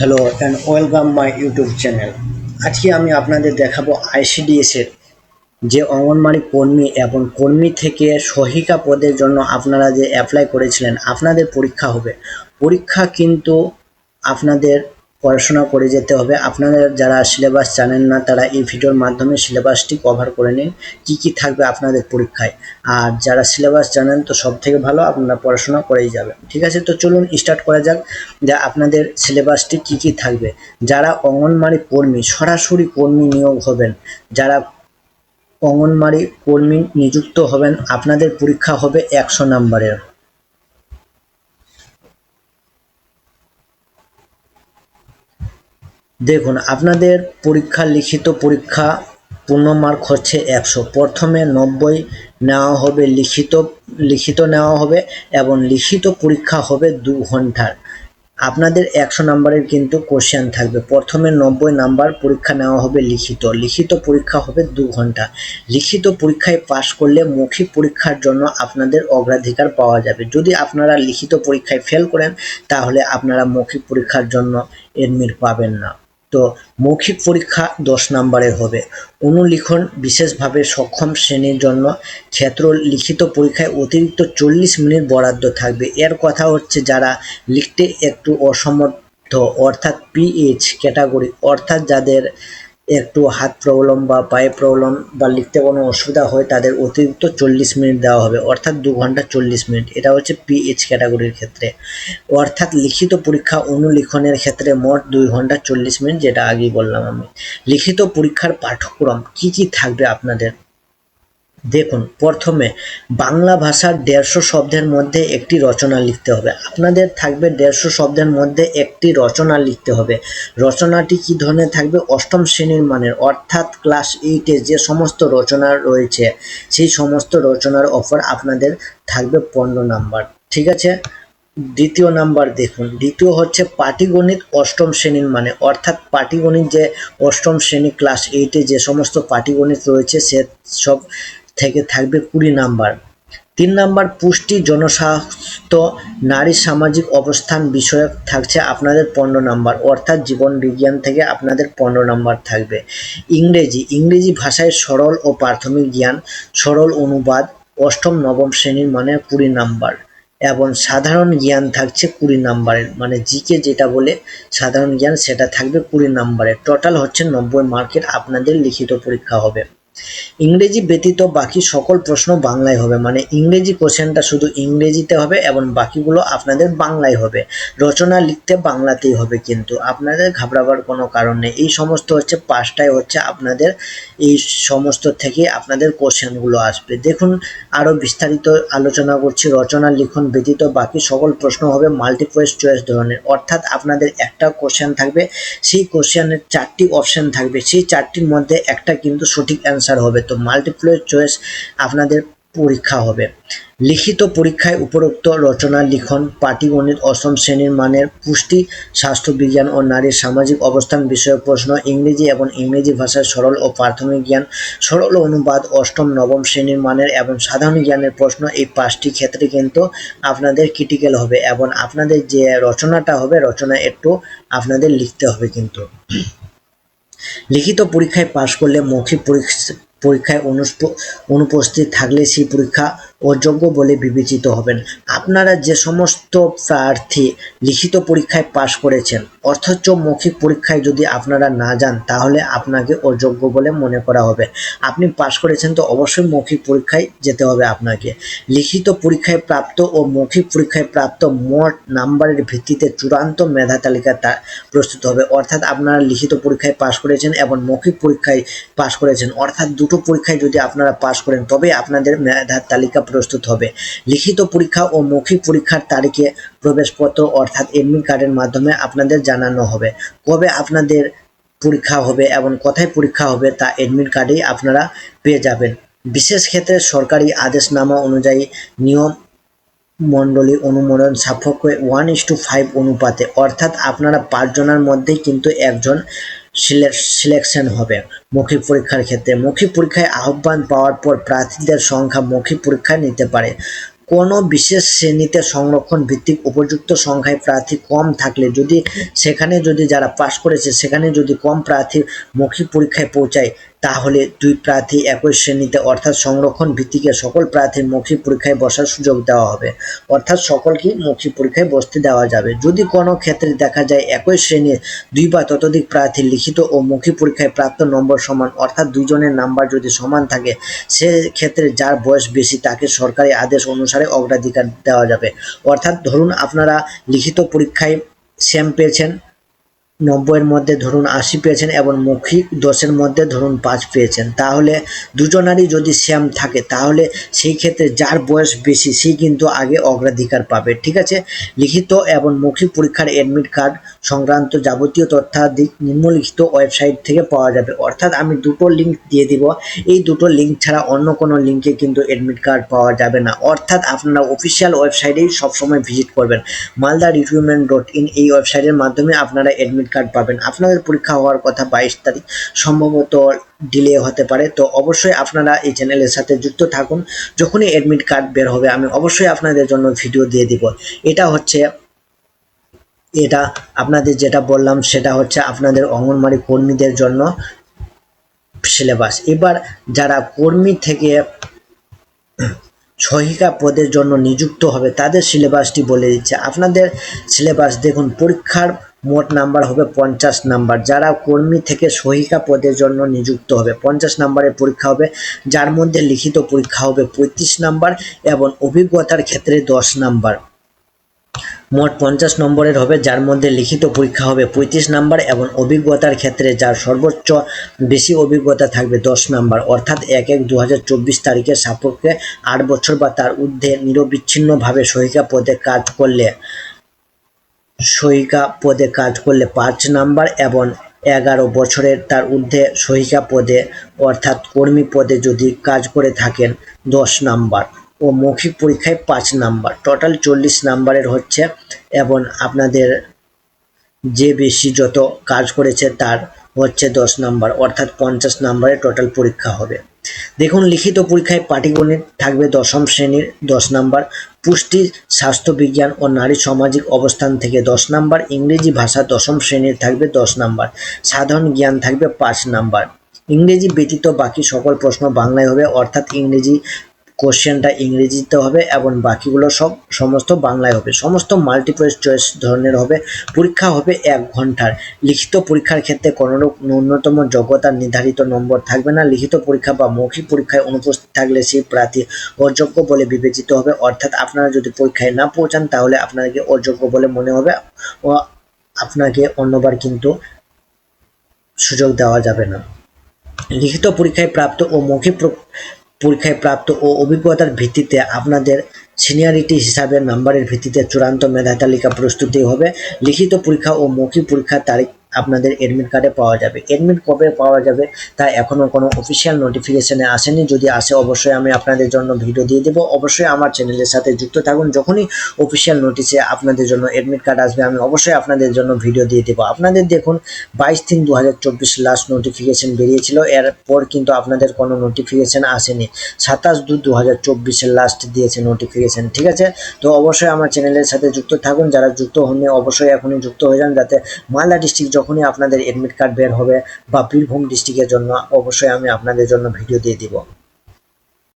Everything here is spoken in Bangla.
Hello and welcome my YouTube channel আজকে আমি আপনাদের দেখাবো আইসিডিএসের যে অঙ্গনবাড়ি কর্মী এবং কর্মী থেকে সহিকা পদের জন্য আপনারা যে অ্যাপ্লাই করেছিলেন, আপনাদের পরীক্ষা হবে। পরীক্ষা কিন্তু আপনাদের পড়াশোনা করে যেতে হবে। আপনারা যারা সিলেবাস জানেন না, তারা এই ভিডিওর মাধ্যমে সিলেবাসটি কভার করে নিন। কি কি থাকবে আপনাদের পরীক্ষায়? আর যারা সিলেবাস জানেন তো সব থেকে ভালো, আপনারা পড়াশোনা করেই যাবেন। ঠিক আছে? তো চলুন স্টার্ট করা যাক যে আপনাদের সিলেবাসটি কি কি থাকবে। যারা অঙ্গনবাড়ি কর্মী, সরাসরি কর্মী নিয়োগ হবেন। যারা অঙ্গনবাড়ি কর্মী নিযুক্ত হবেন, আপনাদের পরীক্ষা হবে একশো নম্বরের দেখুন, আপনাদের পরীক্ষা, লিখিত পরীক্ষা, পূর্ণ মার্ক হচ্ছে একশো। প্রথমে নব্বই নেওয়া হবে, লিখিত লিখিত নেওয়া হবে এবং লিখিত পরীক্ষা হবে দু ঘণ্টার। আপনাদের একশো নাম্বারের কিন্তু কোশ্চেন থাকবে। প্রথমে নব্বই নাম্বার পরীক্ষা নেওয়া হবে লিখিত। লিখিত পরীক্ষা হবে দু ঘণ্টা। লিখিত পরীক্ষায় পাশ করলে মৌখিক পরীক্ষার জন্য আপনাদের অগ্রাধিকার পাওয়া যাবে। যদি আপনারা লিখিত পরীক্ষায় ফেল করেন, তাহলে আপনারা মৌখিক পরীক্ষার জন্য এডমিট পাবেন না। তো মৌখিক পরীক্ষা দশ নম্বরের হবে। অনুলিখন বিশেষভাবে সক্ষম শ্রেণির জন্য ক্ষেত্র লিখিত পরীক্ষায় অতিরিক্ত চল্লিশ মিনিট বরাদ্দ থাকবে। এর কথা হচ্ছে যারা লিখতে একটু অসমর্থ, অর্থাৎ পিএইচ ক্যাটাগরি অর্থাৎ যাদের একটু হাত প্রবলেম বা পায়ে প্রবলেম বা লিখতে কোনো অসুবিধা হয়, তাদের অতিরিক্ত চল্লিশ মিনিট দেওয়া হবে। অর্থাৎ দু ঘণ্টা চল্লিশ মিনিট। এটা হচ্ছে পিএইচ ক্যাটাগরির ক্ষেত্রে। অর্থাৎ লিখিত পরীক্ষা অনুলিখনের ক্ষেত্রে মোট দুই ঘণ্টা চল্লিশ মিনিট, যেটা আগেই বললাম আমি। লিখিত পরীক্ষার পাঠ্যক্রম কি কি থাকবে আপনাদের? দেখুন, প্রথমে বাংলা ভাষার দেড়শো শব্দের মধ্যে একটি রচনা লিখতে হবে। আপনাদের থাকবে দেড়শো শব্দের মধ্যে একটি রচনা লিখতে হবে। রচনাটি কি ধরনের থাকবে? অষ্টম শ্রেণির মানের, অর্থাৎ ক্লাস এইটে যে সমস্ত রচনা রয়েছে, সেই সমস্ত রচনার অফার আপনাদের থাকবে পনেরো নাম্বার। ঠিক আছে? দ্বিতীয় নাম্বার দেখুন। দ্বিতীয় হচ্ছে পাটিগণিত অষ্টম শ্রেণির মানে অর্থাৎ পাটিগণিত যে অষ্টম শ্রেণি ক্লাস এইটে যে সমস্ত পাটিগণিত রয়েছে, সে সব থেকে থাকবে কুড়ি নাম্বার। তিন নাম্বার, পুষ্টি, জনস্বাস্থ্য, নারী সামাজিক অবস্থান বিষয়ক থাকছে আপনাদের পনেরো নাম্বার। অর্থাৎ জীবন বিজ্ঞান থেকে আপনাদের পনেরো নাম্বার থাকবে। ইংরেজি ইংরেজি ভাষায় সরল ও প্রাথমিক জ্ঞান, সরল অনুবাদ, অষ্টম, নবম শ্রেণির মানে কুড়ি নাম্বার। এবং সাধারণ জ্ঞান থাকছে কুড়ি নাম্বারের মানে জিকে যেটা বলে সাধারণ জ্ঞান সেটা থাকবে কুড়ি নাম্বারের। টোটাল হচ্ছে নব্বই মার্কের আপনাদের লিখিত পরীক্ষা হবে। ইংরেজি ব্যতীত বাকি সকল প্রশ্ন বাংলায় হবে মানে ইংরেজি কোশ্চেনটা শুধু ইংরেজিতে হবে এবং বাকিগুলো আপনাদের বাংলায় হবে। রচনা লিখতে বাংলাতেই হবে কিন্তু, আপনাদের ঘাবড়াবার কোনো কারণ নেই। এই সমস্ত হচ্ছে পাঁচটায় হচ্ছে আপনাদের, এই সমস্ত থেকে আপনাদের কোশ্চেনগুলো আসবে। দেখুন, আরও বিস্তারিত আলোচনা করছি। রচনা, লিখন ব্যতীত বাকি সকল প্রশ্ন হবে মাল্টিপয়েস চয়েস ধরনের। অর্থাৎ আপনাদের একটা কোশ্চেন থাকবে, সেই কোশ্চেনের চারটি অপশন থাকবে। সেই চারটির মধ্যে একটা কিন্তু সঠিক অ্যান্সার হবে। তো মাল্টিপ্লাই চয়েস আপনাদের পরীক্ষা হবে। লিখিত পরীক্ষায় উপরোক্ত রচনা, লিখন, পাটিগণিত, অষ্টম শ্রেণির মানের পুষ্টি স্বাস্থ্যবিজ্ঞান ও নারীর সামাজিক অবস্থান বিষয়ক প্রশ্ন, ইংরেজি এবং ইংরেজি ভাষার সরল ও প্রাথমিক জ্ঞান, সরল অনুবাদ, অষ্টম, নবম শ্রেণির মানের এবং সাধারণ জ্ঞানের প্রশ্ন এই পাঁচটি ক্ষেত্রে কিন্তু আপনাদের ক্রিটিক্যাল হবে এবং আপনাদের যে রচনাটা হবে, রচনা একটু আপনাদের লিখতে হবে কিন্তু। লিখিত পরীক্ষায় পাশ করলে মৌখিক পরীক্ষা পরীক্ষায় অনুপ- অনুপস্থিত থাকলে সেই পরীক্ষা অযোগ্য বলে বিবেচিত হবেন। আপনারা যে সমস্ত প্রার্থী লিখিত পরীক্ষায় পাশ করেছেন, অথচ মৌখিক পরীক্ষায় যদি আপনারা না যান, তাহলে আপনাকে অযোগ্য বলে মনে করা হবে। আপনি পাশ করেছেন তো অবশ্যই মৌখিক পরীক্ষায় যেতে হবে আপনাকে। লিখিত পরীক্ষায় প্রাপ্ত ও মৌখিক পরীক্ষায় প্রাপ্ত মোট নাম্বারের ভিত্তিতে চূড়ান্ত মেধা তালিকা তা প্রস্তুত হবে। অর্থাৎ আপনারা লিখিত পরীক্ষায় পাশ করেছেন এবং মৌখিক পরীক্ষায় পাশ করেছেন। অর্থাৎ দুটো পরীক্ষায় যদি আপনারা পাশ করেন তবে আপনাদের মেধা তালিকা প্রস্তুত হবে। লিখিত পরীক্ষা ও মৌখিক পরীক্ষার তারিখে প্রবেশপত্র অর্থাৎ এডমিট কার্ডের মাধ্যমে আপনাদের জানানো হবে। কবে আপনাদের পরীক্ষা হবে এবং কোথায় পরীক্ষা হবে তা এডমিট কার্ডেই আপনারা পেয়ে যাবেন। বিশেষ ক্ষেত্রে সরকারি আদেশনামা অনুযায়ী নিয়ম মণ্ডলী অনুমোদন সাপেক্ষে ওয়ান ইস টু ফাইভ অনুপাতে, অর্থাৎ আপনারা পাঁচজনের মধ্যেই কিন্তু একজন সিলেকশন হবে। মৌখিক পরীক্ষার ক্ষেত্রে মৌখিক পরীক্ষায় আহ্বান পাওয়ার পর প্রার্থীদের সংখ্যা মৌখিক পরীক্ষায় নিতে পারে। কোনো বিশেষ শ্রেণীতে সংরক্ষণ ভিত্তিক উপযুক্ত সংখ্যায় প্রার্থী কম থাকলে যদি সেখানে যদি যারা পাশ করেছে, সেখানে যদি কম প্রার্থী মৌখিক পরীক্ষায় পৌঁছায় তাহলে দুই প্রার্থী একই শ্রেণীতে অর্থাৎ সংরক্ষণ ভিত্তিকে সকল প্রার্থীর মৌখিক পরীক্ষায় বসার সুযোগ দেওয়া হবে। অর্থাৎ সকলকেই মৌখিক পরীক্ষায় বসতে দেওয়া যাবে। যদি কোনো ক্ষেত্রে দেখা যায় একই শ্রেণির দুই বা ততোধিক প্রার্থীর লিখিত ও মৌখিক পরীক্ষায় প্রাপ্ত নম্বর সমান, অর্থাৎ দুজনের নাম্বার যদি সমান থাকে সে ক্ষেত্রে যার বয়স বেশি তাকে সরকারি আদেশ অনুসারে অগ্রাধিকার দেওয়া যাবে। অর্থাৎ ধরুন আপনারা লিখিত পরীক্ষায় সেম পেয়েছেন নব্বইয়ের মধ্যে ধরুন আশি পেয়েছেন এবং মৌখিক দশের মধ্যে ধরুন পাঁচ পেয়েছেন। তাহলে দুজনারই যদি সেম থাকে, তাহলে সেই ক্ষেত্রে যার বয়স বেশি সেই কিন্তু আগে অগ্রাধিকার পাবে, ঠিক আছে? লিখিত এবং মৌখিক পরীক্ষার অ্যাডমিট কার্ড সংক্রান্ত যাবতীয় তথ্যাদি নিম্নলিখিত ওয়েবসাইট থেকে পাওয়া যাবে। অর্থাৎ আমি দুটো লিঙ্ক দিয়ে দিব। এই দুটো লিঙ্ক ছাড়া অন্য কোনো লিঙ্কে কিন্তু অ্যাডমিট কার্ড পাওয়া যাবে না। অর্থাৎ আপনারা অফিসিয়াল ওয়েবসাইটেই সবসময় ভিজিট করবেন। মালদা রিক্রুটমেন্ট ডট ইন এই ওয়েবসাইটের মাধ্যমে আপনারা অ্যাডমিট কার্ড পাবেন। আপনাদের পরীক্ষা হওয়ার কথা বাইশ তারিখ, সম্ভবত ডিলে হতে পারে। তো অবশ্যই আপনারা এই চ্যানেলের সাথে যুক্ত থাকুন। যখনই অ্যাডমিট কার্ড বের হবে, আমি অবশ্যই আপনাদের জন্য ভিডিও দিয়ে দিব। এটা হচ্ছে, এটা আপনাদের যেটা বললাম, সেটা হচ্ছে আপনাদের অঙ্গনবাড়ি কর্মীদের জন্য সিলেবাস এবার যারা কর্মী থেকে সহায়িকা পদের জন্য নিযুক্ত হবে, তাদের সিলেবাসটি বলে দিচ্ছে। আপনাদের সিলেবাস দেখুন, পরীক্ষার মোট নাম্বার হবে পঞ্চাশ নাম্বার। যারা কর্মী থেকে সহায়িকা পদের জন্য নিযুক্ত হবে, পঞ্চাশ নাম্বারের পরীক্ষা হবে, যার মধ্যে লিখিত পরীক্ষা হবে পঁয়ত্রিশ নাম্বার এবং অভিজ্ঞতার ক্ষেত্রে দশ নাম্বার। মোট পঞ্চাশ নম্বরের হবে, যার মধ্যে লিখিত পরীক্ষা হবে পঁয়ত্রিশ নাম্বার এবং অভিজ্ঞতার ক্ষেত্রে যার সর্বোচ্চ বেশি অভিজ্ঞতা থাকবে দশ নাম্বার। অর্থাৎ এক এক দু হাজার চব্বিশ তারিখের সাপেক্ষে আট বছর বা তার ঊর্ধ্বে নিরবিচ্ছিন্নভাবে সহায়িকা পদে কাজ করলে সহায়িকা পদে কাজ করলে পাঁচ নাম্বার এবং এগারো বছরের তার ঊর্ধ্বে সহিকা পদে, অর্থাৎ কর্মী পদে যদি কাজ করে থাকেন দশ নাম্বার ও মৌখিক পরীক্ষায় পাঁচ নাম্বার। টোটাল চল্লিশ নাম্বারের হচ্ছে এবং আপনাদের যে বেশি যত কাজ করেছে তার হচ্ছে দশ নাম্বার, অর্থাৎ পঞ্চাশ নাম্বারের টোটাল পরীক্ষা হবে। দেখুন, লিখিত পরীক্ষায় পাটিগণিত থাকবে দশম শ্রেণির দশ নাম্বার, পুষ্টি স্বাস্থ্যবিজ্ঞান ও নারী সামাজিক অবস্থান থেকে দশ নাম্বার, ইংরেজি ভাষা দশম শ্রেণির থাকবে দশ নাম্বার, সাধারণ জ্ঞান থাকবে পাঁচ নাম্বার। ইংরেজি ব্যতীত বাকি সকল প্রশ্ন বাংলায় হবে, অর্থাৎ ইংরেজি কোশ্চেনটা ইংরেজিতে হবে এবং বাকিগুলো সব সমস্ত বাংলায় হবে। সমস্ত মাল্টিপল চয়েস ধরনের হবে। পরীক্ষা হবে এক ঘণ্টার। লিখিত পরীক্ষার ক্ষেত্রে কোনোরূপ ন্যূনতম যোগ্যতার নির্ধারিত নম্বর থাকবে না। লিখিত পরীক্ষা বা মৌখিক পরীক্ষায় অনুপস্থিত থাকলে সেই প্রার্থী অযোগ্য বলে বিবেচিত হবে। অর্থাৎ আপনারা যদি পরীক্ষায় না পৌঁছান, তাহলে আপনাকে অযোগ্য বলে মনে হবে ও আপনাকে অন্যবার কিন্তু সুযোগ দেওয়া যাবে না। লিখিত পরীক্ষায় প্রাপ্ত ও মৌখিক পরীক্ষায় প্রাপ্ত ও অভিজ্ঞতার ভিত্তিতে আপনাদের সিনিয়রিটি হিসাবে নাম্বারের ভিত্তিতে চূড়ান্ত মেধা তালিকা প্রস্তুতি হবে। লিখিত পরীক্ষা ও মৌখিক পরীক্ষার তারিখ আপনাদের এডমিট কার্ডে পাওয়া যাবে। এডমিট কবে পাওয়া যাবে তা এখনও কোনো অফিসিয়াল নোটিফিকেশনে আসেনি। যদি আসে, অবশ্যই আমি আপনাদের জন্য ভিডিও দিয়ে দেবো। অবশ্যই আমার চ্যানেলের সাথে যুক্ত থাকুন। যখনই অফিসিয়াল নোটিশে আপনাদের জন্য এডমিট কার্ড আসবে, আমি অবশ্যই আপনাদের জন্য ভিডিও দিয়ে দেবো। আপনাদের দেখুন, বাইশ তিন দু লাস্ট নোটিফিকেশন বেরিয়েছিল। এরপর কিন্তু আপনাদের কোনো নোটিফিকেশন আসেনি। সাতাশ দু দু হাজার লাস্ট দিয়েছে নোটিফিকেশন ঠিক আছে? তো অবশ্যই আমার চ্যানেলের সাথে যুক্ত থাকুন। যারা যুক্ত হননি, অবশ্যই এখনই যুক্ত হয়ে যান, যাতে মালদা ডিস্ট্রিক্ট যখনই আপনাদের এডমিট কার্ড বের হবে বা বীরভূম ডিস্ট্রিক্টের জন্য, অবশ্যই আমি আপনাদের জন্য ভিডিও দিয়ে দিব।